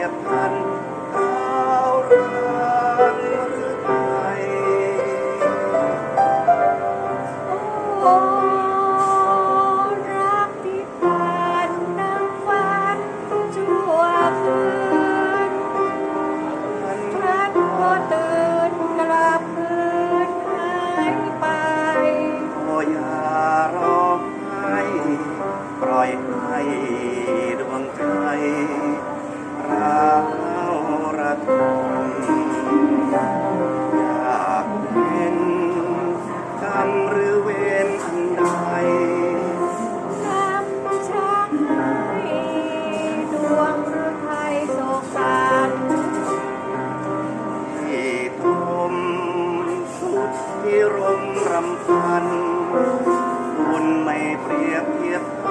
รียบพันก้าวร้างหรือไทยโอ้รักที่ผ่านดังฝันชั่วคืนมันครั้นพอตื่นกลับคืนหายไปโอ้อย่าร้องไห้ปล่อยให้ รมรำพันบุญไม่เปรียบเทียบพ